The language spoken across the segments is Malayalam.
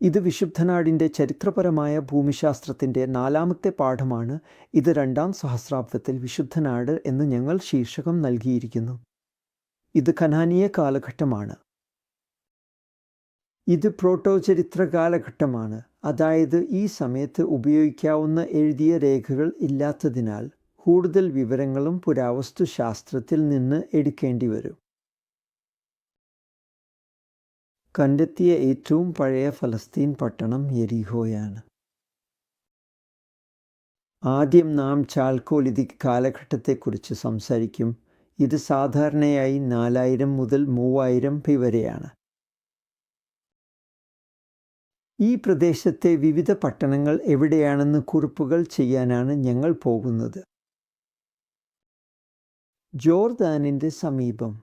ഇത് വിശുദ്ധനാടിന്റെ ചരിത്രപരമായ ഭൂമിശാസ്ത്രത്തിന്റെ നാലാമത്തെ പാഠമാണ്. ഇത് രണ്ടാം സഹസ്രാബ്ദത്തിൽ വിശുദ്ധനാട് എന്ന് ഞങ്ങൾ ശീർഷകം നൽകിയിരിക്കുന്നു. ഇത് ഖനാനീയ കാലഘട്ടമാണ്. ഇത് പ്രോട്ടോചരിത്ര കാലഘട്ടമാണ്. അതായത് ഈ സമയത്ത് ഉപയോഗിക്കാവുന്ന എഴുതിയ രേഖകൾ ഇല്ലാത്തതിനാൽ കൂടുതൽ വിവരങ്ങളും പുരാവസ്തു ശാസ്ത്രത്തിൽ നിന്ന് എടുക്കേണ്ടി വരും. കണ്ടെത്തിയ ഏറ്റവും പഴയ ഫലസ്തീൻ പട്ടണം യെരിഹോയാണ്. ആദ്യം നാം ചാൽക്കോലിതിക് കാലഘട്ടത്തെക്കുറിച്ച് സംസാരിക്കും. ഇത് സാധാരണയായി നാലായിരം മുതൽ മൂവായിരം പി വരെയാണ്. ഈ പ്രദേശത്തെ വിവിധ പട്ടണങ്ങൾ എവിടെയാണെന്ന് കുറിപ്പുകൾ ചെയ്യാനാണ് ഞങ്ങൾ പോകുന്നത്. ജോർദാനിന്റെ സമീപം.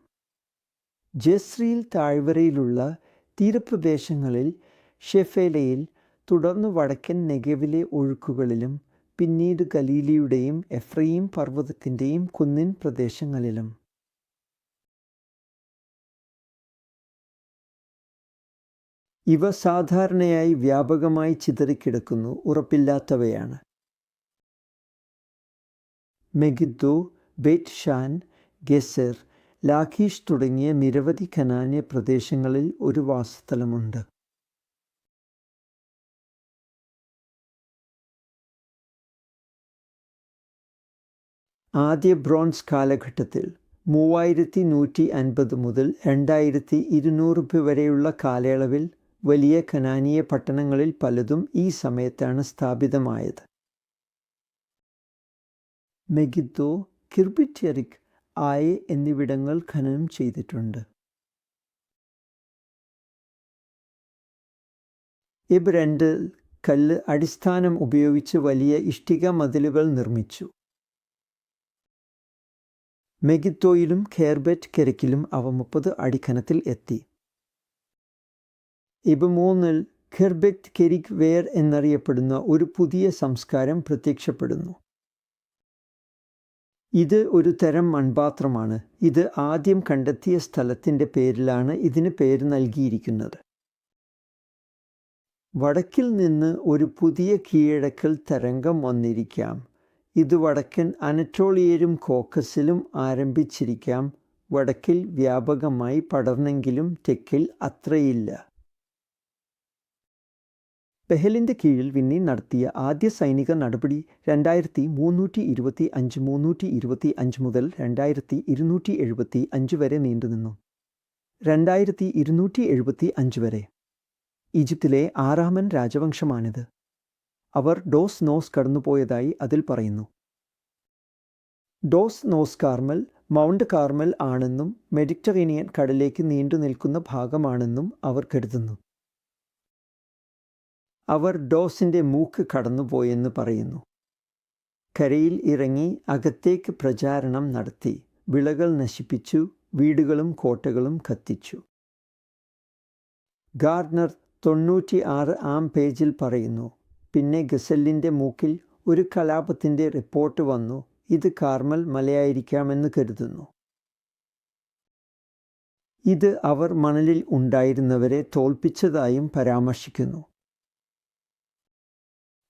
ജസ്രിയിൽ താഴ്വരയിലുള്ള തീരപ്രദേശങ്ങളിൽ ഷെഫേലയിൽ തുടർന്ന് വടക്കൻ നെഗവിലെ ഒഴുക്കുകളിലും പിന്നീട് ഗലീലിയുടെയും എഫ്രയീം പർവതത്തിന്റെയും കുന്നിൻ പ്രദേശങ്ങളിലും. ഇവ സാധാരണയായി വ്യാപകമായി ചിതറിക്കിടക്കുന്നു ഉറപ്പില്ലാത്തവയാണ്. Megiddo Beth Shan Gezer Lachish തുടങ്ങിയ നിരവധി കനാന്യ പ്രദേശങ്ങളിൽ ഒരു വാസസ്ഥലമുണ്ട്. ആദ്യ ബ്രോൺസ് കാലഘട്ടത്തിൽ മൂവായിരത്തി നൂറ്റി അൻപത് മുതൽ രണ്ടായിരത്തി ഇരുന്നൂറ് വരെയുള്ള കാലയളവിൽ വലിയ കനാനിയ പട്ടണങ്ങളിൽ പലതും ഈ സമയത്താണ് സ്ഥാപിതമായത്. മെഗിദ്ദോ കിർബിറ്റെറിക് ആയ എന്നിവിടങ്ങൾ ഖനനം ചെയ്തിട്ടുണ്ട്. ഇബ് രണ്ട് കല്ല് അടിസ്ഥാനം ഉപയോഗിച്ച് വലിയ ഇഷ്ടിക മതിലുകൾ നിർമ്മിച്ചു. മെഗിത്തോയിലും ഖേർബെറ്റ് കിരക്കിലും അവ മുപ്പത് അടിക്കനത്തിൽ എത്തി. ഇബ് മൂന്നിൽ ഖെർബെറ്റ് കെരിക് വേർ എന്നറിയപ്പെടുന്ന ഒരു പുതിയ സംസ്കാരം പ്രത്യക്ഷപ്പെടുന്നു. ഇത് ഒരു തരം മൺപാത്രമാണ്. ഇത് ആദ്യം കണ്ടെത്തിയ സ്ഥലത്തിന്റെ പേരിലാണ് ഇതിന് പേര് നൽകിയിരിക്കുന്നത്. വടക്കിൽ നിന്ന് ഒരു പുതിയ കീഴടക്കൽ തരംഗം വന്നിരിക്കാം. ഇത് വടക്കൻ അനറ്റോളിയയിലും കോക്കസിലും ആരംഭിച്ചിരിക്കാം. വടക്കിൽ വ്യാപകമായി പടർന്നെങ്കിലും തെക്കിൽ അത്രയില്ല. പെഹലിന്റെ കീഴിൽ വിന്നി നടത്തിയ ആദ്യ സൈനിക നടപടി രണ്ടായിരത്തി മുന്നൂറ്റി ഇരുപത്തി അഞ്ച് മുന്നൂറ്റി ഇരുപത്തി അഞ്ച് മുതൽ രണ്ടായിരത്തി ഇരുന്നൂറ്റി എഴുപത്തി അഞ്ച് വരെ നീണ്ടുനിന്നു രണ്ടായിരത്തി ഇരുന്നൂറ്റി എഴുപത്തി അഞ്ച് വരെ. ഈജിപ്തിലെ ആറാമൻ രാജവംശമാണിത്. അവർ ഡോസ് നോസ് കടന്നുപോയതായി അതിൽ പറയുന്നു. ഡോസ് നോസ് കാർമൽ മൗണ്ട് കാർമൽ ആണെന്നും മെഡിറ്ററേനിയൻ കടലേക്ക് നീണ്ടു നിൽക്കുന്ന ഭാഗമാണെന്നും അവർ കരുതുന്നു. അവർ ഡോസിന്റെ മൂക്ക് കടന്നുപോയെന്ന് പറയുന്നു. കരയിൽ ഇറങ്ങി അകത്തേക്ക് പ്രചാരണം നടത്തി. വിളകൾ നശിപ്പിച്ചു. വീടുകളും കോട്ടകളും കത്തിച്ചു. ഗാർഡ്നർ തൊണ്ണൂറ്റി ആറ് ആം പേജിൽ പറയുന്നു പിന്നെ ഗസലിന്റെ മൂക്കിൽ ഒരു കലാപത്തിന്റെ റിപ്പോർട്ട് വന്നു. ഇത് കാർമൽ മലയായിരിക്കാമെന്ന് കരുതുന്നു. ഇത് അവർ മണലിൽ ഉണ്ടായിരുന്നവരെ തോൽപ്പിച്ചതായും പരാമർശിക്കുന്നു.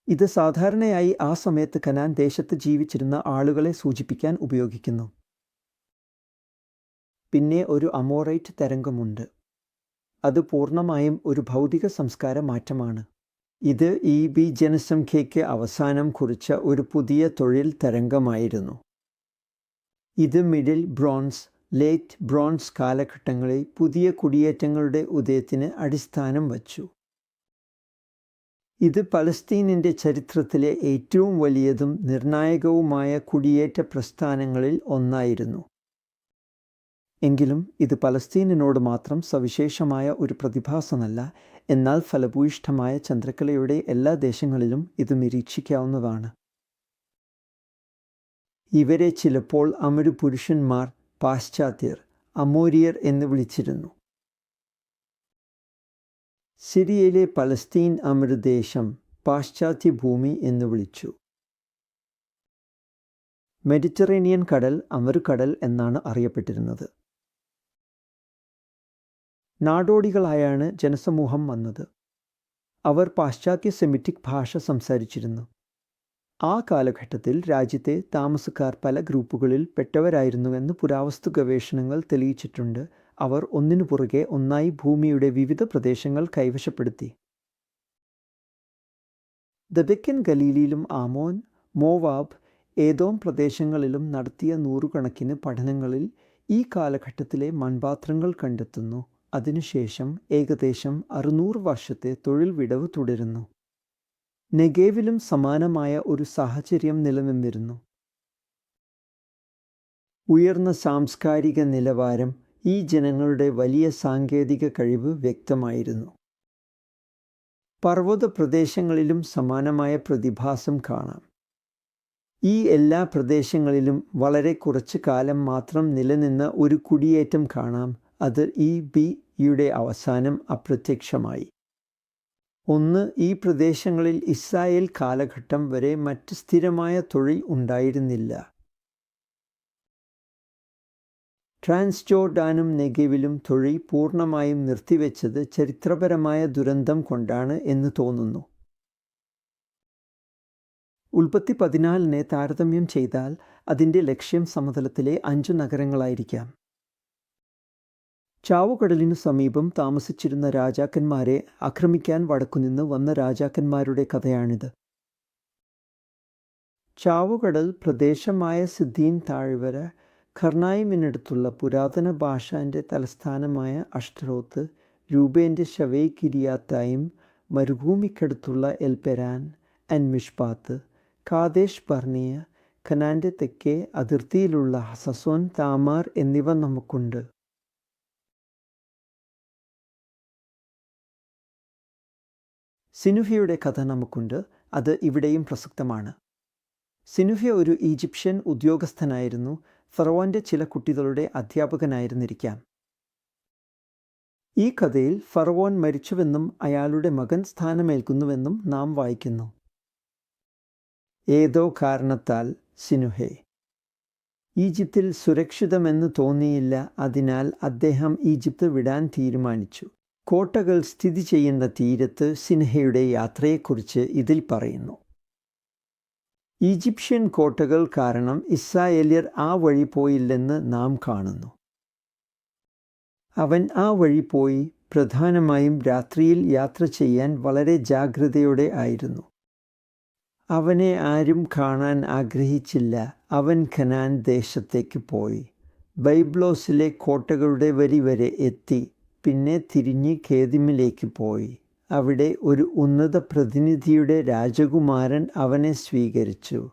ഇത് സാധാരണയായി ആ സമയത്ത് കനാൻ ദേശത്ത് ജീവിച്ചിരുന്ന ആളുകളെ സൂചിപ്പിക്കാൻ ഉപയോഗിക്കുന്നു. പിന്നെ ഒരു അമോറൈറ്റ് തരംഗമുണ്ട്. അത് പൂർണമായും ഒരു ഭൗതിക സംസ്കാര മാറ്റമാണ്. ഇത് ഇ ബി ജനസംഖ്യയ്ക്ക് അവസാനം കുറിച്ച ഒരു പുതിയ തൊഴിൽ തരംഗമായിരുന്നു. ഇത് മിഡിൽ ബ്രോൺസ് ലേറ്റ് ബ്രോൺസ് കാലഘട്ടങ്ങളിൽ പുതിയ കുടിയേറ്റങ്ങളുടെ ഉദയത്തിന് അടിസ്ഥാനം വച്ചു. ഇത് പലസ്തീനിന്റെ ചരിത്രത്തിലെ ഏറ്റവും വലിയതും നിർണായകവുമായ കുടിയേറ്റ പ്രസ്ഥാനങ്ങളിൽ ഒന്നായിരുന്നു. എങ്കിലും ഇത് പലസ്തീനിനോട് മാത്രം സവിശേഷമായ ഒരു പ്രതിഭാസമല്ല എന്നാൽ ഫലഭൂയിഷ്ഠമായ ചന്ദ്രക്കലയുടെ എല്ലാ ദേശങ്ങളിലും ഇത് നിരീക്ഷിക്കാവുന്നതാണ്. ഇവരെ ചിലപ്പോൾ അമരു പുരുഷന്മാർ പാശ്ചാത്യർ അമോരിയർ എന്ന് വിളിച്ചിരുന്നു. സിറിയയിലെ പലസ്തീൻ അമൃതദേശം പാശ്ചാത്യ ഭൂമി എന്ന് വിളിച്ചു. മെഡിറ്ററേനിയൻ കടൽ അമരുകടൽ എന്നാണ് അറിയപ്പെട്ടിരുന്നത്. നാടോടികളായാണ് ജനസമൂഹം വന്നത്. അവർ പാശ്ചാത്യ സെമിറ്റിക് ഭാഷ സംസാരിച്ചിരുന്നു. ആ കാലഘട്ടത്തിൽ രാജ്യത്തെ താമസക്കാർ പല ഗ്രൂപ്പുകളിൽ പെട്ടവരായിരുന്നുവെന്ന് പുരാവസ്തു ഗവേഷണങ്ങൾ തെളിയിച്ചിട്ടുണ്ട്. അവർ ഒന്നിനു പുറകെ ഒന്നായി ഭൂമിയുടെ വിവിധ പ്രദേശങ്ങൾ കൈവശപ്പെടുത്തി. ദബക്കൻ ഗലീലിയിലും ആമോൻ മോവാബ് ഏതോം പ്രദേശങ്ങളിലും നടത്തിയ നൂറുകണക്കിന് പഠനങ്ങളിൽ ഈ കാലഘട്ടത്തിലെ മൺപാത്രങ്ങൾ കണ്ടെത്തുന്നു. അതിനുശേഷം ഏകദേശം അറുന്നൂറ് വർഷത്തെ തൊഴിൽ വിടവ് തുടരുന്നു. നെഗേവിലും സമാനമായ ഒരു സാഹചര്യം നിലനിന്നിരുന്നു. ഉയർന്ന സാംസ്കാരിക നിലവാരം ഈ ജനങ്ങളുടെ വലിയ സാങ്കേതിക കഴിവ് വ്യക്തമായിരുന്നു. പർവത പ്രദേശങ്ങളിലും സമാനമായ പ്രതിഭാസം കാണാം. ഈ എല്ലാ പ്രദേശങ്ങളിലും വളരെ കുറച്ച് കാലം മാത്രം നിലനിന്ന ഒരു കുടിയേറ്റം കാണാം. അത് ഈ ബി യുടെ അവസാനം അപ്രത്യക്ഷമായി. ഒന്ന് ഈ പ്രദേശങ്ങളിൽ ഇസ്രായേൽ കാലഘട്ടം വരെ മറ്റ് സ്ഥിരമായ തൊഴിൽ ഉണ്ടായിരുന്നില്ല. ട്രാൻസ്ജോർഡാനും നെഗിവിലും തൊഴിൽ പൂർണമായും നിർത്തിവെച്ചത് ചരിത്രപരമായ ദുരന്തം കൊണ്ടാണ് എന്ന് തോന്നുന്നു. ഉൽപ്പത്തി പതിനാലിനെ താരതമ്യം ചെയ്താൽ അതിന്റെ ലക്ഷ്യം സമതലത്തിലെ അഞ്ചു നഗരങ്ങളായിരിക്കാം. ചാവുകടലിനു സമീപം താമസിച്ചിരുന്ന രാജാക്കന്മാരെ ആക്രമിക്കാൻ വടക്കുനിന്ന് വന്ന രാജാക്കന്മാരുടെ കഥയാണിത്. ചാവുകടൽ പ്രദേശമായ സിദ്ധീൻ താഴ്വര ഖർണായിമിനടുത്തുള്ള പുരാതന ഭാഷാന്റെ തലസ്ഥാനമായ അഷ്ട്രോത്ത് രൂപേന്റെ ഷവേ കിരിയാത്തായും മരുഭൂമിക്കടുത്തുള്ള എൽപെരാൻ ആൻഡ് മിഷ്പാത്ത് കാദേശ് ഖനാന്റെ തെക്കേ അതിർത്തിയിലുള്ള ഹസസോൻ താമാർ എന്നിവ നമുക്കുണ്ട്. സിനുഫിയുടെ കഥ നമുക്കുണ്ട്. അത് ഇവിടെയും പ്രസക്തമാണ്. സിനുഫിയ ഒരു ഈജിപ്ഷ്യൻ ഉദ്യോഗസ്ഥനായിരുന്നു. ഫറവോന്റെ ചില കുട്ടികളുടെ അധ്യാപകനായിരുന്നിരിക്കാം. ഈ കഥയിൽ ഫറവോൻ മരിച്ചുവെന്നും അയാളുടെ മകൻ സ്ഥാനമേൽക്കുന്നുവെന്നും നാം വായിക്കുന്നു. ഏതോ കാരണത്താൽ സിനുഹെ ഈജിപ്തിൽ സുരക്ഷിതമെന്ന് തോന്നിയില്ല അതിനാൽ അദ്ദേഹം ഈജിപ്ത് വിടാൻ തീരുമാനിച്ചു. കോട്ടകൾ സ്ഥിതി ചെയ്യുന്ന തീരത്ത് സിൻഹയുടെ യാത്രയെക്കുറിച്ച് ഇതിൽ പറയുന്നു. ഈജിപ്ഷ്യൻ കോട്ടകൾ കാരണം ഇസ്രായേല്യർ ആ വഴി പോയില്ലെന്ന് നാം കാണുന്നു. അവൻ ആ വഴി പോയി പ്രധാനമായും രാത്രിയിൽ യാത്ര ചെയ്യാൻ വളരെ ജാഗ്രതയോടെ ആയിരുന്നു. അവനെ ആരും കാണാൻ ആഗ്രഹിച്ചില്ല. അവൻ ഖനാൻ ദേശത്തേക്ക് പോയി. ബൈബ്ലോസിലെ കോട്ടകളുടെ വരി വരെ എത്തി. പിന്നെ തിരിഞ്ഞ് ഖേദിമിലേക്ക് പോയി. അവിടെ ഒരു ഉന്നത പ്രതിനിധിയുടെ രാജകുമാരൻ അവനെ സ്വീകരിച്ചു.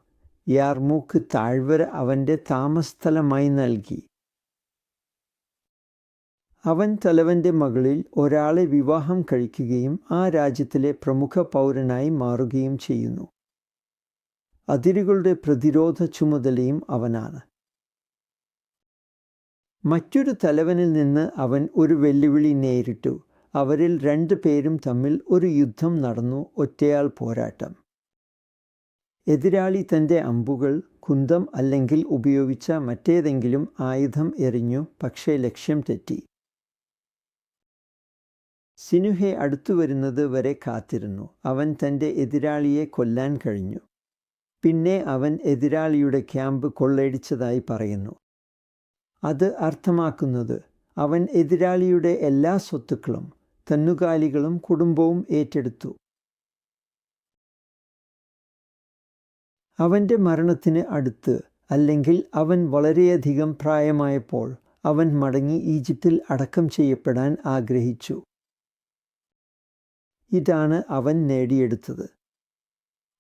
യാർമൂക്ക് താഴ്വര അവന്റെ താമസസ്ഥലമായി നൽകി. അവൻ തലവന്റെ മകളിൽ ഒരാളെ വിവാഹം കഴിക്കുകയും ആ രാജ്യത്തിലെ പ്രമുഖ പൗരനായി മാറുകയും ചെയ്യുന്നു. അതിരുകളുടെ പ്രതിരോധ ചുമതലയും അവനാണ്. മറ്റൊരു തലവനിൽ നിന്ന് അവൻ ഒരു വെല്ലുവിളി നേരിട്ടു. അവരിൽ രണ്ടു പേരും തമ്മിൽ ഒരു യുദ്ധം നടന്നു ഒറ്റയാൾ പോരാട്ടം. എതിരാളി തന്റെ അമ്പുകൾ കുന്തം അല്ലെങ്കിൽ ഉപയോഗിച്ച മറ്റേതെങ്കിലും ആയുധം എറിഞ്ഞു പക്ഷേ ലക്ഷ്യം തെറ്റി. സിനുഹെ അടുത്തു വരുന്നത് വരെ കാത്തിരുന്നു. അവൻ തന്റെ എതിരാളിയെ കൊല്ലാൻ കഴിഞ്ഞു. പിന്നെ അവൻ എതിരാളിയുടെ ക്യാമ്പ് കൊള്ളയടിച്ചതായി പറയുന്നു. അത് അർത്ഥമാക്കുന്നത് അവൻ എതിരാളിയുടെ എല്ലാ സ്വത്തുക്കളും തന്നുകാലികളും കുടുംബവും ഏറ്റെടുത്തു. അവന്റെ മരണത്തിന് അടുത്ത് അല്ലെങ്കിൽ അവൻ വളരെയധികം പ്രായമായപ്പോൾ അവൻ മടങ്ങി ഈജിപ്തിൽ അടക്കം ചെയ്യപ്പെടാൻ ആഗ്രഹിച്ചു. ഇതാണ് അവൻ നേടിയെടുത്തത്.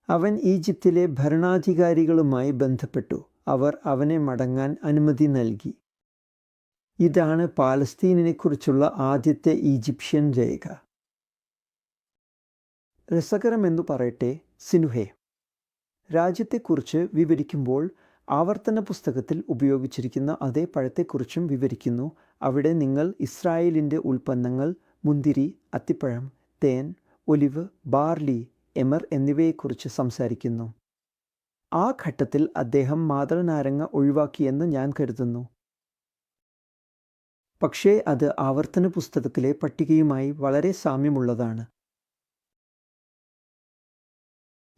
അവൻ ഈജിപ്തിലെ ഭരണാധികാരികളുമായി ബന്ധപ്പെട്ടു. അവർ അവനെ മടങ്ങാൻ അനുമതി നൽകി. ഇതാണ് പാലസ്തീനിനെക്കുറിച്ചുള്ള ആദ്യത്തെ ഈജിപ്ഷ്യൻ രേഖ. രസകരമെന്നു പറയട്ടെ സിനുഹെ. രാജ്യത്തെക്കുറിച്ച് വിവരിക്കുമ്പോൾ ആവർത്തന പുസ്തകത്തിൽ ഉപയോഗിച്ചിരിക്കുന്ന അതേ പഴത്തെക്കുറിച്ചും വിവരിക്കുന്നു. അവിടെ നിങ്ങൾ ഇസ്രായേലിന്റെ ഉൽപ്പന്നങ്ങൾ മുന്തിരി അത്തിപ്പഴം തേൻ ഒലിവ് ബാർലി എമർ എന്നിവയെക്കുറിച്ച് സംസാരിക്കുന്നു. ആ ഘട്ടത്തിൽ അദ്ദേഹം മാതളനാരങ്ങ ഒഴിവാക്കിയെന്ന് ഞാൻ കരുതുന്നു. പക്ഷേ അത് ആവർത്തന പുസ്തകത്തിലെ പട്ടികയുമായി വളരെ സാമ്യമുള്ളതാണ്.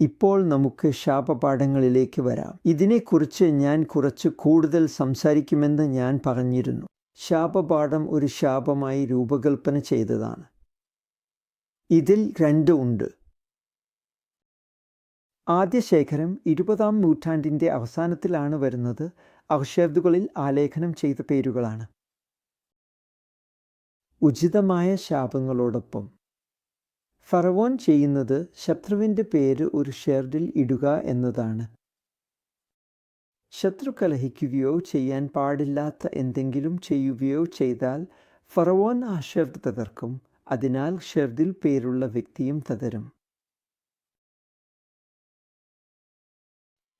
ഇപ്പോൾ നമുക്ക് ശാപപാഠങ്ങളിലേക്ക് വരാം. ഇതിനെക്കുറിച്ച് ഞാൻ കുറച്ച് കൂടുതൽ സംസാരിക്കുമെന്ന് ഞാൻ പറഞ്ഞിരുന്നു. ശാപപാഠം ഒരു ശാപമായി രൂപകൽപ്പന ചെയ്തതാണ്. ഇതിൽ രണ്ട് ഉണ്ട്. ആദ്യ ശേഖരം ഇരുപതാം നൂറ്റാണ്ടിന്റെ അവസാനത്തിലാണ് വരുന്നത്. അർഷേദുകളിൽ ആലേഖനം ചെയ്ത പേരുകളാണ്. ഉചിതമായ ശാപങ്ങളോടൊപ്പം. ഫറവോൻ ചെയ്യുന്നത് ശത്രുവിന്റെ പേര് ഒരു ഷെർഡിൽ ഇടുക എന്നതാണ്. ശത്രു കലഹിക്കുകയോ ചെയ്യാൻ പാടില്ലാത്ത എന്തെങ്കിലും ചെയ്യുകയോ ചെയ്താൽ ഫറവോൻ ആ ഷെർഡ് തകർക്കും അതിനാൽ ഷെർദിൽ പേരുള്ള വ്യക്തിയും തകരും.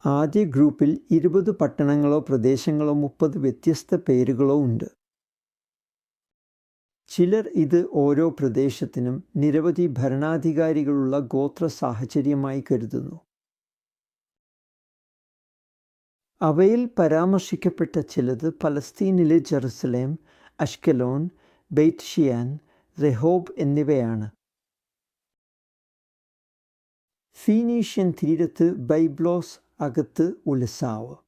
ആദ്യ ഗ്രൂപ്പിൽ ഇരുപത് പട്ടണങ്ങളോ പ്രദേശങ്ങളോ മുപ്പത് വ്യത്യസ്ത പേരുകളോ ഉണ്ട്. ചിലർ ഇത് ഓരോ പ്രദേശത്തിനും നിരവധി ഭരണാധികാരികളുള്ള ഗോത്ര സാഹചര്യമായി കരുതുന്നു. അവയിൽ പരാമർശിക്കപ്പെട്ട ചിലത് പലസ്തീനിലെ ജെറുസലേം അഷ്കലോൺ ബെയ്റ്റ്ഷിയാൻ റെഹോബ് എന്നിവയാണ്. ഫീനീഷ്യൻ തീരത്ത് ബൈബ്ലോസ് അകത്ത് ഉലസാവ്.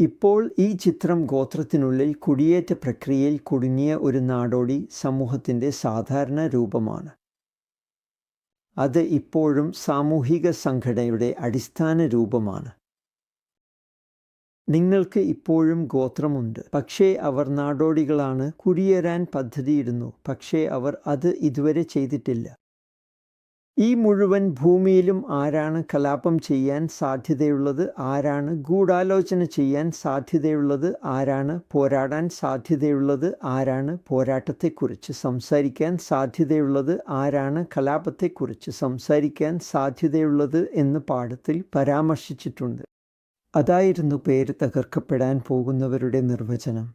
ഇപ്പോൾ ഈ ചിത്രം ഗോത്രത്തിനുള്ളിൽ കുടിയേറ്റ പ്രക്രിയയിൽ കുടുങ്ങിയ ഒരു നാടോടി സമൂഹത്തിന്റെ സാധാരണ രൂപമാണ്. അത് ഇപ്പോഴും സാമൂഹിക സംഘടനയുടെ അടിസ്ഥാന രൂപമാണ്. നിങ്ങൾക്ക് ഇപ്പോഴും ഗോത്രമുണ്ട്. പക്ഷേ അവർ നാടോടികളാണ്. കുടിയേറാൻ പദ്ധതിയിടുന്നു. പക്ഷേ അവർ അത് ഇതുവരെ ചെയ്തിട്ടില്ല. ഈ മുഴുവൻ ഭൂമിയിലും ആരാണ് കലാപം ചെയ്യാൻ സാധ്യതയുള്ളത്? ആരാണ് ഗൂഢാലോചന ചെയ്യാൻ സാധ്യതയുള്ളത്? ആരാണ് പോരാടാൻ സാധ്യതയുള്ളത്? ആരാണ് പോരാട്ടത്തെക്കുറിച്ച് സംസാരിക്കാൻ സാധ്യതയുള്ളത്? ആരാണ് കലാപത്തെക്കുറിച്ച് സംസാരിക്കാൻ സാധ്യതയുള്ളത് എന്ന് പാഠത്തിൽ പരാമർശിച്ചിട്ടുണ്ട്. അതായിരുന്നു പേര് തകർക്കപ്പെടാൻ പോകുന്നവരുടെ നിർവചനം.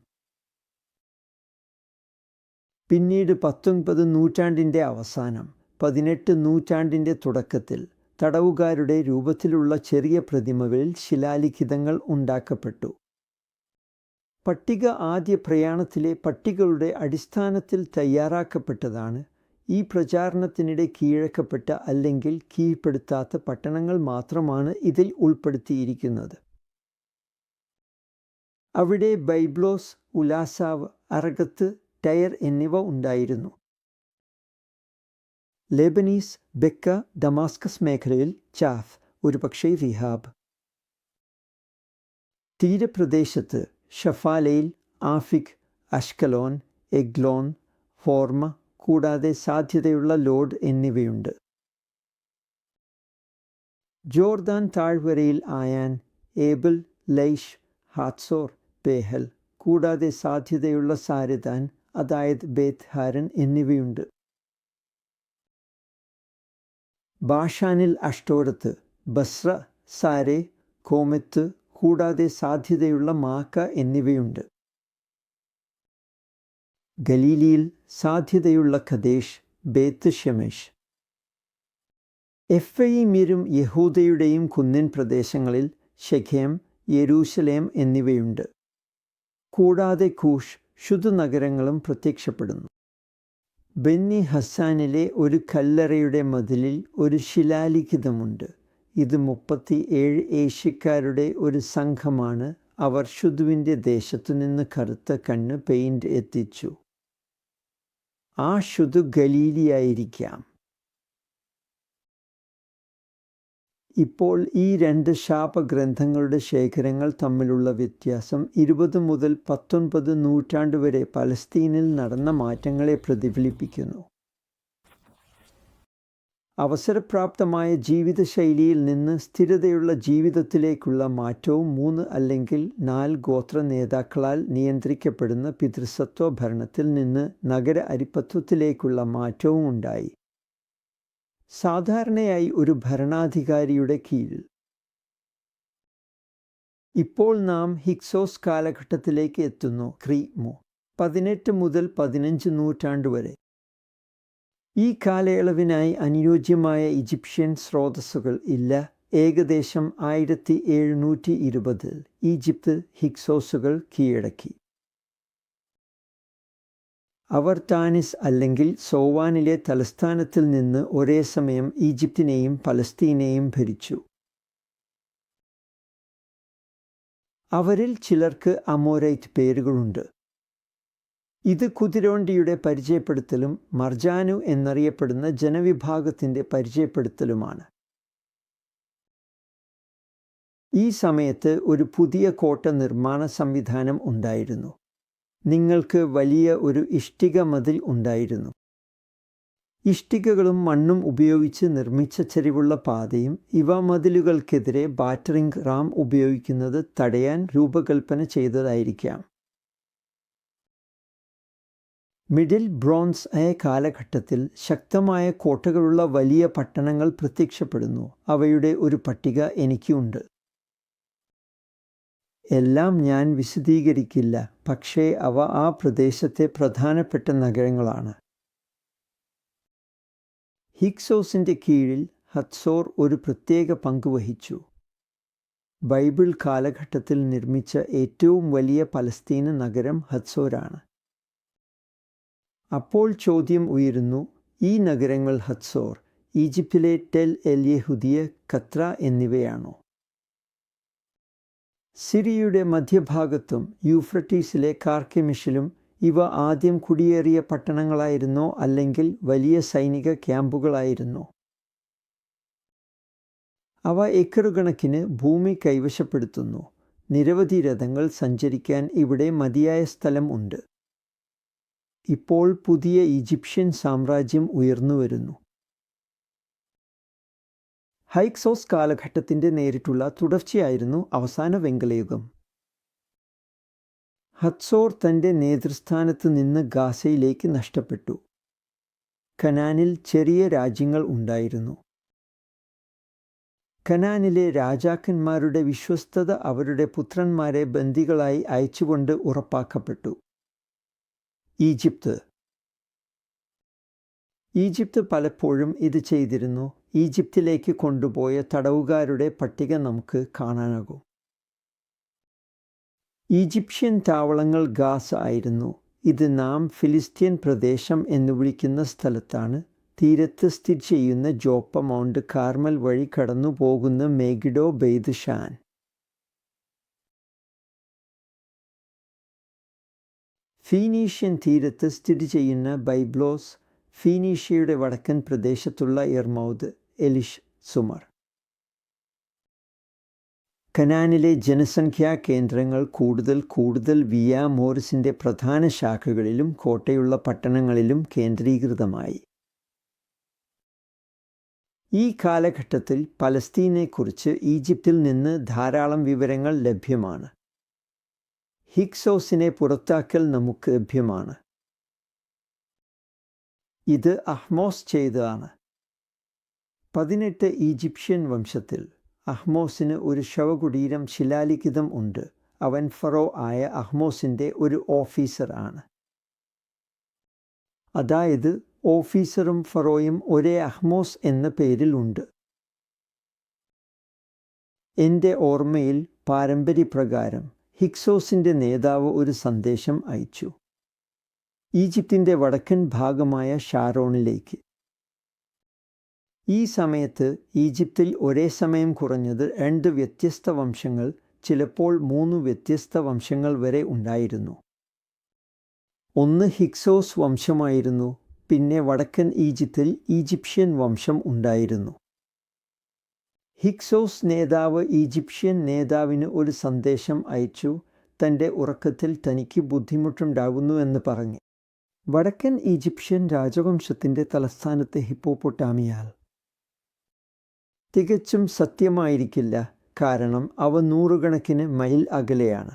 പിന്നീട് പത്തൊൻപത് നൂറ്റാണ്ടിന്റെ അവസാനം. പതിനെട്ട് നൂറ്റാണ്ടിന്റെ തുടക്കത്തിൽ തടവുകാരുടെ രൂപത്തിലുള്ള ചെറിയ പ്രതിമകളിൽ ശിലാലിഖിതങ്ങൾ ഉണ്ടാക്കപ്പെട്ടു. പട്ടിക ആദ്യ പ്രയാണത്തിലെ പട്ടികളുടെ അടിസ്ഥാനത്തിൽ തയ്യാറാക്കപ്പെട്ടതാണ്. ഈ പ്രചാരണത്തിനിടെ കീഴക്കപ്പെട്ട അല്ലെങ്കിൽ കീഴ്പ്പെടുത്താത്ത പട്ടണങ്ങൾ മാത്രമാണ് ഇതിൽ ഉൾപ്പെടുത്തിയിരിക്കുന്നത്. അവിടെ ബൈബ്ലോസ് ഉലാസാവ് അറകത്ത് ടയർ എന്നിവ ഉണ്ടായിരുന്നു. ലെബനീസ് ബെക്ക ഡമാസ്കസ് മേഖലയിൽ ചാഫ് ഒരുപക്ഷെ റിഹാബ് തീരപ്രദേശത്ത് ഷഫാലയിൽ ആഫിക് അഷ്കലോൻ എഗ്ലോൺ ഫോർമ കൂടാതെ സാധ്യതയുള്ള ലോഡ് എന്നിവയുണ്ട്. ജോർദാൻ താഴ്വരയിൽ ആയാൻ ഏബിൾ ലൈഷ് ഹാത്സോർ ബേഹൽ കൂടാതെ സാധ്യതയുള്ള സാരിദാൻ അതായത് ബേത്ത് ഹാരൻ എന്നിവയുണ്ട്. ബാഷാനിൽ അഷ്ടോരത്ത് ബസ്ര സാരെ കോമെത്ത് കൂടാതെ സാധ്യതയുള്ള മാക്ക എന്നിവയുണ്ട്. ഗലീലിയിൽ സാധ്യതയുള്ള ഖദേശ് ബേത്ത് ഷെമേഷ് എഫ്ഐമീരും യഹൂദയുടെയും കുന്നിൻ പ്രദേശങ്ങളിൽ ഷെഖേം യെരൂശലേം എന്നിവയുണ്ട്. കൂടാതെ കൂഷ് ശുദ്ധനഗരങ്ങളും പ്രത്യക്ഷപ്പെടുന്നു. ബെന്നി ഹസാനിലെ ഒരു കല്ലറയുടെ മതിലിൽ ഒരു ശിലാലിഖിതമുണ്ട്. ഇത് മുപ്പത്തി ഏഴ് ഏഷ്യക്കാരുടെ ഒരു സംഘമാണ്. അവർ ഷുദുവിന്റെ ദേശത്തു നിന്ന് കറുത്ത കണ്ണ് പെയിന്റ് എത്തിച്ചു. ആ ഷുദു ഗലീലിയായിരിക്കാം. ഇപ്പോൾ ഈ രണ്ട് ശാപഗ്രന്ഥങ്ങളുടെ ശേഖരങ്ങൾ തമ്മിലുള്ള വ്യത്യാസം ഇരുപത് മുതൽ പത്തൊൻപത് നൂറ്റാണ്ട് വരെ പലസ്തീനിൽ നടന്ന മാറ്റങ്ങളെ പ്രതിഫലിപ്പിക്കുന്നു. അവസരപ്രാപ്തമായ ജീവിതശൈലിയിൽ നിന്ന് സ്ഥിരതയുള്ള ജീവിതത്തിലേക്കുള്ള മാറ്റവും മൂന്ന് അല്ലെങ്കിൽ നാല് ഗോത്ര നേതാക്കളാൽ നിയന്ത്രിക്കപ്പെടുന്ന പിതൃസത്വ ഭരണത്തിൽ നിന്ന് നഗര അരിപ്പത്വത്തിലേക്കുള്ള മാറ്റവും ഉണ്ടായി. സാധാരണയായി ഒരു ഭരണാധികാരിയുടെ കീഴിൽ. ഇപ്പോൾ നാം ഹിക്സോസ് കാലഘട്ടത്തിലേക്ക് എത്തുന്നു ക്രീമോ പതിനെട്ട് മുതൽ പതിനഞ്ച് നൂറ്റാണ്ട് വരെ. ഈ കാലയളവിനായി അനുയോജ്യമായ ഈജിപ്ഷ്യൻ സ്രോതസ്സുകൾ ഇല്ല ഏകദേശം ആയിരത്തി എഴുന്നൂറ്റി ഇരുപതിൽ ഈജിപ്ത് ഹിക്സോസുകൾ കീഴടക്കി. അവർ താനിസ് അല്ലെങ്കിൽ സോവാനിലെ തലസ്ഥാനത്തിൽ നിന്ന് ഒരേ സമയം ഈജിപ്തിനെയും പലസ്തീനെയും ഭരിച്ചു. അവരിൽ ചിലർക്ക് അമോരൈറ്റ് പേരുകളുണ്ട്. ഇത് കുതിരോണ്ടിയുടെ പരിചയപ്പെടുത്തലും മർജാനു എന്നറിയപ്പെടുന്ന ജനവിഭാഗത്തിന്റെ പരിചയപ്പെടുത്തലുമാണ്. ഈ സമയത്ത് ഒരു പുതിയ കോട്ട നിർമ്മാണ സംവിധാനം ഉണ്ടായിരുന്നു. നിങ്ങൾക്ക് വലിയ ഒരു ഇഷ്ടിക മതിൽ ഉണ്ടായിരുന്നു. ഇഷ്ടികകളും മണ്ണും ഉപയോഗിച്ച് നിർമ്മിച്ച ചെരിവുള്ള പാതയും ഇവ മതിലുകൾക്കെതിരെ ബാറ്ററിംഗ് റാം ഉപയോഗിക്കുന്നത് തടയാൻ രൂപകൽപ്പന ചെയ്തതായിരിക്കാം. മിഡിൽ ബ്രോൺസ് ആയ കാലഘട്ടത്തിൽ ശക്തമായ കോട്ടകളുള്ള വലിയ പട്ടണങ്ങൾ പ്രത്യക്ഷപ്പെടുന്നു. അവയുടെ ഒരു പട്ടിക എനിക്കുണ്ട്. എല്ലാം ഞാൻ വിശദീകരിക്കില്ല. പക്ഷേ അവ ആ പ്രദേശത്തെ പ്രധാനപ്പെട്ട നഗരങ്ങളാണ്. ഹിക്സോസിന്റെ കീഴിൽ ഹത്സോർ ഒരു പ്രത്യേക പങ്ക് വഹിച്ചു. ബൈബിൾ കാലഘട്ടത്തിൽ നിർമ്മിച്ച ഏറ്റവും വലിയ പലസ്തീന നഗരം ഹത്സോരാണ്. അപ്പോൾ ചോദ്യം ഉയരുന്നു ഈ നഗരങ്ങൾ ഹത്സോർ ഈജിപ്തിലെ ടെൽ എൽ യഹുദിയ ഖത്ര എന്നിവയാണോ? സിറിയയുടെ മധ്യഭാഗത്തും യൂഫ്രട്ടീസിലെ കാർക്കെമിഷിലും ഇവ ആദ്യം കുടിയേറിയ പട്ടണങ്ങളായിരുന്നോ അല്ലെങ്കിൽ വലിയ സൈനിക ക്യാമ്പുകളായിരുന്നോ? അവ ഏക്കറുകണക്കിന് ഭൂമി കൈവശപ്പെടുത്തുന്നു. നിരവധി രഥങ്ങൾ സഞ്ചരിക്കാൻ ഇവിടെ മതിയായ സ്ഥലം ഉണ്ട്. ഇപ്പോൾ പുതിയ ഈജിപ്ഷ്യൻ സാമ്രാജ്യം ഉയർന്നുവരുന്നു. ഹൈക്സോസ് കാലഘട്ടത്തിന്റെ നേരിട്ടുള്ള തുടർച്ചയായിരുന്നു അവസാന വെങ്കലയുഗം. ഹത്സോർ തന്റെ നേതൃസ്ഥാനത്ത് നിന്ന് ഗാസയിലേക്ക് നഷ്ടപ്പെട്ടു. കനാനിൽ ചെറിയ രാജ്യങ്ങൾ ഉണ്ടായിരുന്നു. കനാനിലെ രാജാക്കന്മാരുടെ വിശ്വസ്തത അവരുടെ പുത്രന്മാരെ ബന്ദികളായി അയച്ചുകൊണ്ട് ഉറപ്പാക്കപ്പെട്ടു. ഈജിപ്ത്. ഈജിപ്ത് പലപ്പോഴും ഇത് ചെയ്തിരുന്നു. ഈജിപ്തിലേക്ക് കൊണ്ടുപോയ തടവുകാരുടെ പട്ടിക നമുക്ക് കാണാനാകും. ഈജിപ്ഷ്യൻ താവളങ്ങൾ ഗാസ ആയിരുന്നു. ഇത് നാം ഫിലിസ്തീൻ പ്രദേശം എന്ന് വിളിക്കുന്ന സ്ഥലത്താണ്. തീരത്ത് സ്ഥിതി ചെയ്യുന്ന ജോപ്പ മൗണ്ട് കാർമൽ വഴി കടന്നു പോകുന്ന മേഗിഡോ ബെയ്ദ് ഷാൻ. ഫീനീഷ്യൻ തീരത്ത് സ്ഥിതി ചെയ്യുന്ന ബൈബ്ലോസ് ഫീനീഷ്യയുടെ വടക്കൻ പ്രദേശത്തുള്ള എർമൗദ്. എലിഷ് സുമർ. കനാനിലെ ജനസംഖ്യാ കേന്ദ്രങ്ങൾ കൂടുതൽ കൂടുതൽ വിയ മോറിസിന്റെ പ്രധാന ശാഖകളിലും കോട്ടയുള്ള പട്ടണങ്ങളിലും കേന്ദ്രീകൃതമായി. ഈ കാലഘട്ടത്തിൽ പലസ്തീനെക്കുറിച്ച് ഈജിപ്തിൽ നിന്ന് ധാരാളം വിവരങ്ങൾ ലഭ്യമാണ്. ഹിക്സോസിനെ പുറത്താക്കൽ നമുക്ക് ലഭ്യമാണ്. ഇത് അഹ്മോസ് ചെയ്തതാണ്. പതിനെട്ട് ഈജിപ്ഷ്യൻ വംശത്തിൽ അഹ്മോസിന് ഒരു ശവകുടീരം ശിലാലിഖിതം ഉണ്ട്. അവൻ ഫറോ ആയ അഹ്മോസിന്റെ ഒരു ഓഫീസർ ആണ്. അതായത് ഓഫീസറും ഫറോയും ഒരേ അഹ്മോസ് എന്ന പേരിൽ ഉണ്ട്. എന്റെ ഓർമ്മയിൽ പാരമ്പര്യപ്രകാരം ഹിക്സോസിന്റെ നേതാവ് ഒരു സന്ദേശം അയച്ചു. ഈജിപ്തിന്റെ വടക്കൻ ഭാഗമായ ഷാരോണിലേക്ക്. ഈ സമയത്ത് ഈജിപ്തിൽ ഒരേ സമയം കുറഞ്ഞത് രണ്ട് വ്യത്യസ്ത വംശങ്ങൾ ചിലപ്പോൾ മൂന്ന് വ്യത്യസ്ത വംശങ്ങൾ വരെ ഉണ്ടായിരുന്നു. ഒന്ന് ഹിക്സോസ് വംശമായിരുന്നു പിന്നെ വടക്കൻ ഈജിപ്തിൽ ഈജിപ്ഷ്യൻ വംശം ഉണ്ടായിരുന്നു. ഹിക്സോസ് നേതാവ് ഈജിപ്ഷ്യൻ നേതാവിന് ഒരു സന്ദേശം അയച്ചു തന്റെ ഉറക്കത്തിൽ തനിക്ക് ബുദ്ധിമുട്ടുണ്ടാകുന്നുവെന്ന് പറഞ്ഞു. വടക്കൻ ഈജിപ്ഷ്യൻ രാജവംശത്തിന്റെ തലസ്ഥാനത്തെ ഹിപ്പോപ്പൊട്ടാമിയാൽ. തികച്ചും സത്യമായിരിക്കില്ല. കാരണം അവ നൂറുകണക്കിന് മൈൽ അകലെയാണ്.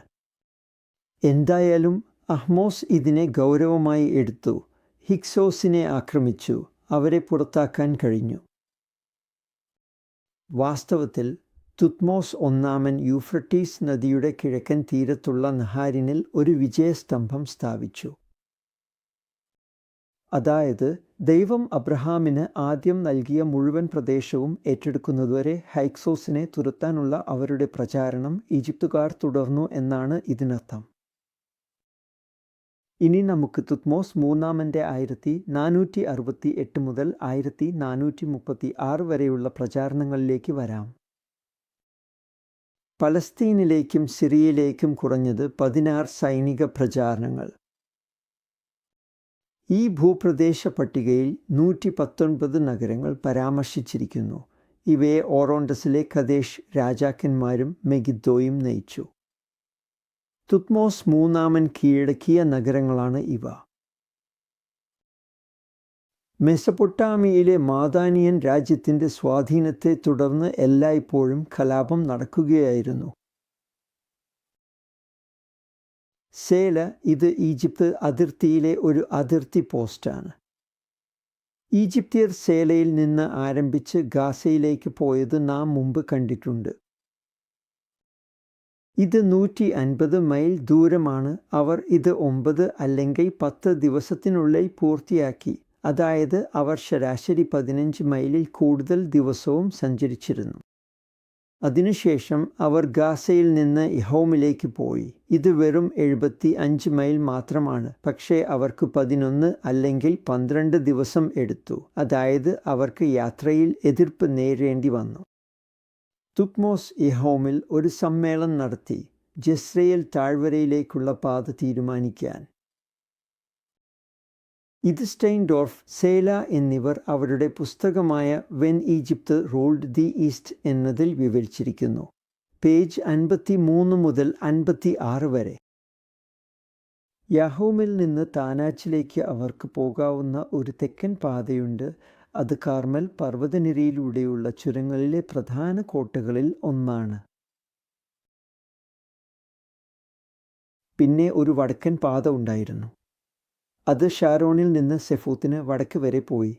എന്തായാലും അഹ്മോസ് ഇതിനെ ഗൗരവമായി എടുത്തു. ഹിക്സോസിനെ ആക്രമിച്ചു. അവരെ പുറത്താക്കാൻ കഴിഞ്ഞു. വാസ്തവത്തിൽ തുത്മോസ് ഒന്നാമൻ യൂഫ്രട്ടീസ് നദിയുടെ കിഴക്കൻ തീരത്തുള്ള നഹാരിനിൽ ഒരു വിജയസ്തംഭം സ്ഥാപിച്ചു. അതായത് ദൈവം അബ്രഹാമിന് ആദ്യം നൽകിയ മുഴുവൻ പ്രദേശവും ഏറ്റെടുക്കുന്നതുവരെ ഹൈക്സോസിനെ തുരത്താനുള്ള അവരുടെ പ്രചാരണം ഈജിപ്തുകാർ തുടർന്നു എന്നാണ് ഇതിനർത്ഥം. ഇനി നമുക്ക് തുത്മോസ് മൂന്നാമന്റെ ആയിരത്തി നാനൂറ്റി അറുപത്തി എട്ട് മുതൽ ആയിരത്തി നാനൂറ്റി മുപ്പത്തി ആറ് വരെയുള്ള പ്രചാരണങ്ങളിലേക്ക് വരാം. പലസ്തീനിലേക്കും സിറിയയിലേക്കും കുറഞ്ഞത് പതിനാറ് സൈനിക പ്രചാരണങ്ങൾ. ഈ ഭൂപ്രദേശ പട്ടികയിൽ നൂറ്റി പത്തൊൻപത് നഗരങ്ങൾ പരാമർശിച്ചിരിക്കുന്നു. ഇവയെ ഓറോണ്ടസിലെ കദേശ് രാജാക്കന്മാരും മെഗിദ്ദോയും നയിച്ചു. തുത്മോസ് മൂന്നാമൻ കീഴടക്കിയ നഗരങ്ങളാണ് ഇവ. മെസപ്പൊട്ടാമിയയിലെ മാതാനിയൻ രാജ്യത്തിന്റെ സ്വാധീനത്തെ തുടർന്ന് എല്ലായ്പ്പോഴും കലാപം നടക്കുകയായിരുന്നു. സേല ഇത് ഈജിപ്ത് അതിർത്തിയിലെ ഒരു അതിർത്തി പോസ്റ്റാണ്. ഈജിപ്തിയർ സേലയിൽ നിന്ന് ആരംഭിച്ച് ഗാസയിലേക്ക് പോയത് നാം മുമ്പ് കണ്ടിട്ടുണ്ട്. ഇത് നൂറ്റി അൻപത് മൈൽ ദൂരമാണ്. അവർ ഇത് ഒമ്പത് അല്ലെങ്കിൽ പത്ത് ദിവസത്തിനുള്ളിൽ പൂർത്തിയാക്കി. അതായത് അവർ ശരാശരി പതിനഞ്ച് മൈലിൽ കൂടുതൽ ദിവസവും സഞ്ചരിച്ചിരുന്നു. അതിനുശേഷം അവർ ഗാസയിൽ നിന്ന് ഇഹോമിലേക്ക് പോയി. ഇത് വെറും എഴുപത്തി അഞ്ച് മൈൽ മാത്രമാണ്. പക്ഷേ അവർക്ക് പതിനൊന്ന് അല്ലെങ്കിൽ പന്ത്രണ്ട് ദിവസം എടുത്തു. അതായത് അവർക്ക് യാത്രയിൽ എതിർപ്പ് നേരിടേണ്ടി വന്നു. തുക്മോസ് ഇഹോമിൽ ഒരു സമ്മേളനം നടത്തി. ജസ്രയേൽ താഴ്വരയിലേക്കുള്ള പാത തീരുമാനിക്കാൻ. ഇത് സ്റ്റെയിൻഡോർഫ് സേല എന്നിവർ അവരുടെ പുസ്തകമായ when Egypt ruled the East എന്നതിൽ വിവരിച്ചിരിക്കുന്നു. പേജ് അൻപത്തി മൂന്ന് മുതൽ അൻപത്തി ആറ് വരെ. യഹോമിൽ നിന്ന് താനാച്ചിലേക്ക് അവർക്ക് പോകാവുന്ന ഒരു തെക്കൻ പാതയുണ്ട്. അത് കാർമൽ പർവതനിരയിലൂടെയുള്ള ചുരങ്ങളിലെ പ്രധാന കോട്ടകളിൽ ഒന്നാണ്. പിന്നെ ഒരു വടക്കൻ പാത ഉണ്ടായിരുന്നു. അത് ഷാരോണിൽ നിന്ന് സെഫൂത്തിന് വടക്ക് വരെ പോയി.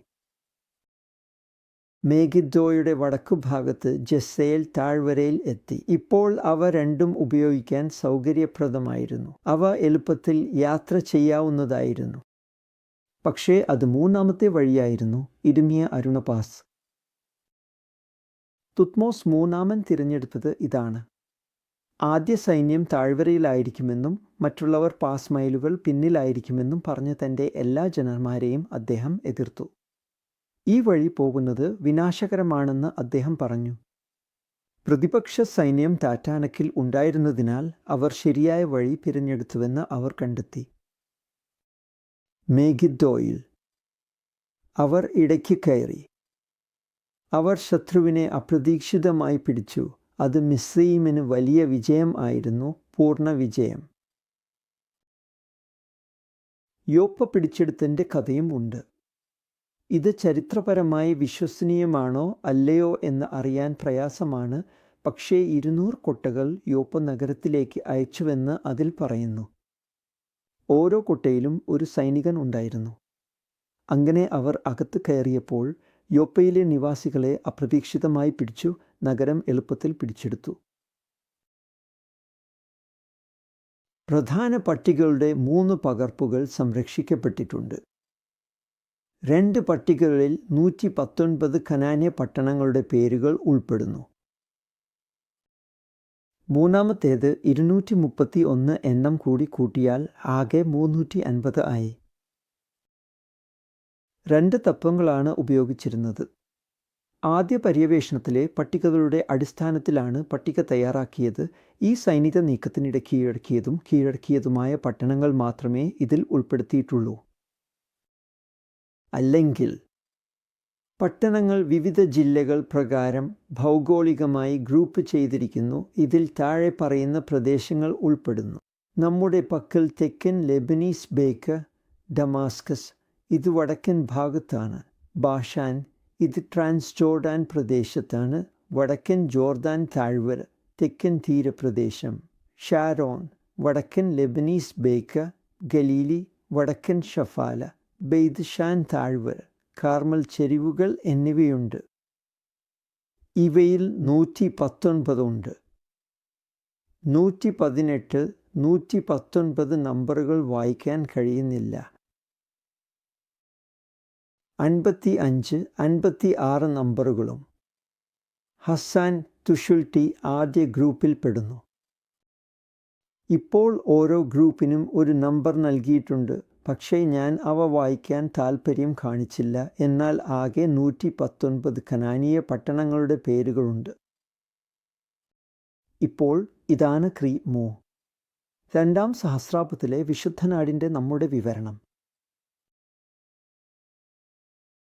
മേഗിദ്ദോയുടെ വടക്കുഭാഗത്ത് ജസ്സേൽ താഴ്വരയിൽ എത്തി. ഇപ്പോൾ അവ രണ്ടും ഉപയോഗിക്കാൻ സൗകര്യപ്രദമായിരുന്നു. അവ എളുപ്പത്തിൽ യാത്ര ചെയ്യാവുന്നതായിരുന്നു. പക്ഷേ അത് മൂന്നാമത്തെ വഴിയായിരുന്നു. ഇടുമിയ അരുണപാസ് തുത്മോസ് മൂന്നാമൻ തിരഞ്ഞെടുത്തത് ഇതാണ്. ആദ്യ സൈന്യം താഴ്വരയിലായിരിക്കുമെന്നും മറ്റുള്ളവർ പാസ് മൈലുകൾ പിന്നിലായിരിക്കുമെന്നും പറഞ്ഞ തന്റെ എല്ലാ ജനന്മാരെയും അദ്ദേഹം എതിർത്തു. ഈ വഴി പോകുന്നത് വിനാശകരമാണെന്ന് അദ്ദേഹം പറഞ്ഞു. പ്രതിപക്ഷ സൈന്യം ടാറ്റാനക്കിൽ ഉണ്ടായിരുന്നതിനാൽ അവർ ശരിയായ വഴി തിരഞ്ഞെടുത്തുവെന്ന് അവർ കണ്ടെത്തി. മേഗിദ്ദോയിൽ അവർ ഇടയ്ക്ക് കയറി. അവർ ശത്രുവിനെ അപ്രതീക്ഷിതമായി പിടിച്ചു. അത് മിസ്രീമിന് വലിയ വിജയം ആയിരുന്നു പൂർണ വിജയം. യോപ്പ പിടിച്ചെടുത്തിന്റെ കഥയും ഉണ്ട്. ഇത് ചരിത്രപരമായി വിശ്വസനീയമാണോ അല്ലയോ എന്ന് അറിയാൻ പ്രയാസമാണ് പക്ഷേ ഇരുന്നൂറ് കൊട്ടകൾ യോപ്പ നഗരത്തിലേക്ക് അയച്ചുവെന്ന് അതിൽ പറയുന്നു. ഓരോ കൊട്ടയിലും ഒരു സൈനികൻ ഉണ്ടായിരുന്നു. അങ്ങനെ അവർ അകത്ത് കയറിയപ്പോൾ യോപ്പയിലെ നിവാസികളെ അപ്രതീക്ഷിതമായി പിടിച്ചു നഗരം എളുപ്പത്തിൽ പിടിച്ചെടുത്തു. പ്രധാന പട്ടികകളുടെ മൂന്ന് പകർപ്പുകൾ സംരക്ഷിക്കപ്പെട്ടിട്ടുണ്ട്. രണ്ട് പട്ടികകളിൽ നൂറ്റി പത്തൊൻപത് കനാന്യ പട്ടണങ്ങളുടെ പേരുകൾ ഉൾപ്പെടുന്നു. മൂന്നാമത്തേത് ഇരുന്നൂറ്റി മുപ്പത്തി ഒന്ന് എണ്ണം കൂടി കൂട്ടിയാൽ ആകെ മൂന്നൂറ്റി അൻപത് ആയി. രണ്ട് തത്വങ്ങളാണ് ഉപയോഗിച്ചിരുന്നത്. ആദ്യ പര്യവേഷണത്തിലെ പട്ടികകളുടെ അടിസ്ഥാനത്തിലാണ് പട്ടിക തയ്യാറാക്കിയത്. ഈ സൈനിക നീക്കത്തിനിടെ കീഴടക്കിയതും കീഴടക്കിയതുമായ പട്ടണങ്ങൾ മാത്രമേ ഇതിൽ ഉൾപ്പെടുത്തിയിട്ടുള്ളൂ. അല്ലെങ്കിൽ പട്ടണങ്ങൾ വിവിധ ജില്ലകൾ പ്രകാരം ഭൗഗോളികമായി ഗ്രൂപ്പ് ചെയ്തിരിക്കുന്നു. ഇതിൽ താഴെ പറയുന്ന പ്രദേശങ്ങൾ ഉൾപ്പെടുന്നു. നമ്മുടെ പക്കൽ തെക്കൻ ലെബനീസ് ബേക്ക് ഡമാസ്കസ് ഇത് വടക്കൻ ഭാഗത്താണ്. ബാഷാൻ ഇത് ട്രാൻസ് ജോർഡാൻ പ്രദേശത്താണ്. വടക്കൻ ജോർദാൻ താഴ്വര തെക്കൻ തീരപ്രദേശം. ഷാരോൺ വടക്കൻ ലെബനീസ് ബേക്ക ഗലീലി വടക്കൻ ഷഫാല ബെയ്ദ്ഷാൻ താഴ്വര കാർമൽ ചെരിവുകൾ എന്നിവയുണ്ട്. ഇവയിൽ നൂറ്റി പത്തൊൻപതുണ്ട് നൂറ്റി പതിനെട്ട് നൂറ്റി പത്തൊൻപത് നമ്പറുകൾ വായിക്കാൻ കഴിയുന്നില്ല. അൻപത്തി അഞ്ച് അൻപത്തി ആറ് നമ്പറുകളും ഹസാൻ ടി ആദ്യ ഗ്രൂപ്പിൽ പെടുന്നു. ഇപ്പോൾ ഓരോ ഗ്രൂപ്പിനും ഒരു നമ്പർ നൽകിയിട്ടുണ്ട്. പക്ഷേ ഞാൻ അവ വായിക്കാൻ താൽപ്പര്യം കാണിച്ചില്ല. എന്നാൽ ആകെ നൂറ്റി പത്തൊൻപത് കനാനീയ പട്ടണങ്ങളുടെ പേരുകളുണ്ട്. ഇപ്പോൾ ഇതാണ് ക്രീ മോ. രണ്ടാം സഹസ്രാബ്ദത്തിലെ വിശുദ്ധനാടിന്റെ നമ്മുടെ വിവരണം.